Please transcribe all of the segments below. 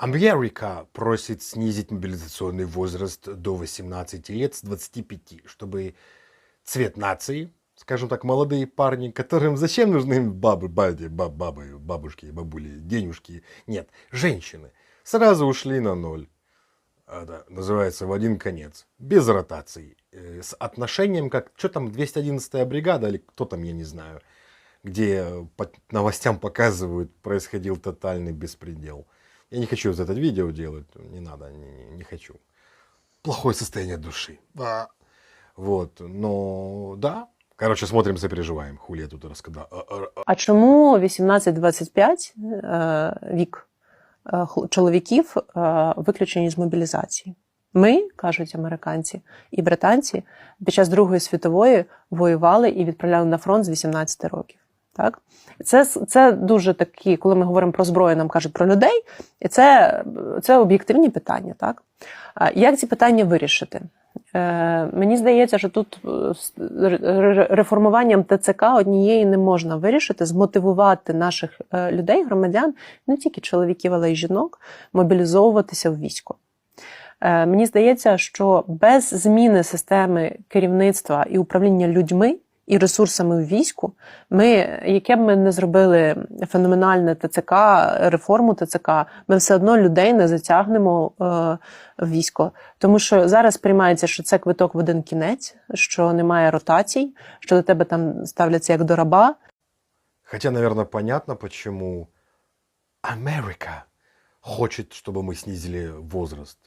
Америка просит снизить мобилизационный возраст до 18 лет с 25, чтобы цвет нации, скажем так, молодые парни, которым зачем нужны бабы, бабы, баб- бабы, бабушки, бабули, денежки, нет, женщины, сразу ушли на ноль. Это называется в один конец, без ротации, э, с отношением, как, что там, 211-я бригада или кто там, я не знаю, где по новостям показывают, происходил тотальный беспредел. Я не хочу вот это видео делать, не надо, не, не- не хочу. Плохое состояние души. Да. Вот, но да. Короче, смотрим, сопереживаем. Хули я тут рассказал. А, а, а. А чому 18-25 е, вік чоловіків виключені з мобілізації? Ми, кажуть американці і британці, під час Другої світової воювали і відправляли на фронт з 18 років. Так? Це, це дуже такі, коли ми говоримо про зброю, нам кажуть про людей, і це, це об'єктивні питання. Так? Як ці питання вирішити? Е, мені здається, що тут е, реформуванням ТЦК однієї не можна вирішити, змотивувати наших е, людей, громадян, не тільки чоловіків, але й жінок, мобілізовуватися в військо. Е, Мені здається, що без зміни системи керівництва і управління людьми і ресурсами в війську, ми, яке б ми не зробили феноменальне ТЦК, реформу ТЦК, ми все одно людей не затягнемо е, в військо. Тому що зараз приймається, що це квиток в один кінець, що немає ротацій, що до тебе там ставляться як до раба. Хотя, наверное, понятно, почему Америка хочет, чтобы мы снизили возраст.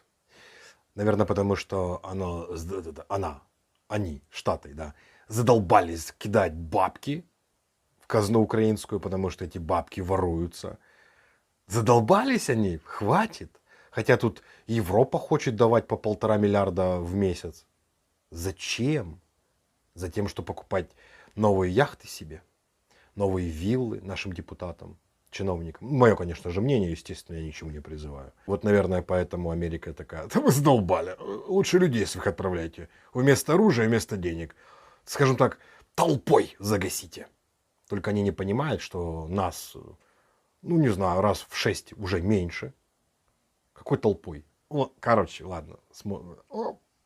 Наверное, потому что она, она, они, Штаты, да, задолбались кидать бабки в казну украинскую, потому что эти бабки воруются. Задолбались они, хватит. Хотя тут Европа хочет давать по полтора миллиарда в месяц. Зачем? Затем, что покупать новые яхты себе, новые виллы нашим депутатам, чиновникам. Мое, конечно же, мнение, естественно, я ничему не призываю. Вот, наверное, поэтому Америка такая, да вы задолбали, лучше людей своих отправляйте. Вместо оружия, вместо денег. Скажем так, толпой загасите. Только они не понимают, что нас, ну, не знаю, раз в шесть уже меньше. Какой толпой? Ну, короче, ладно. смо- О,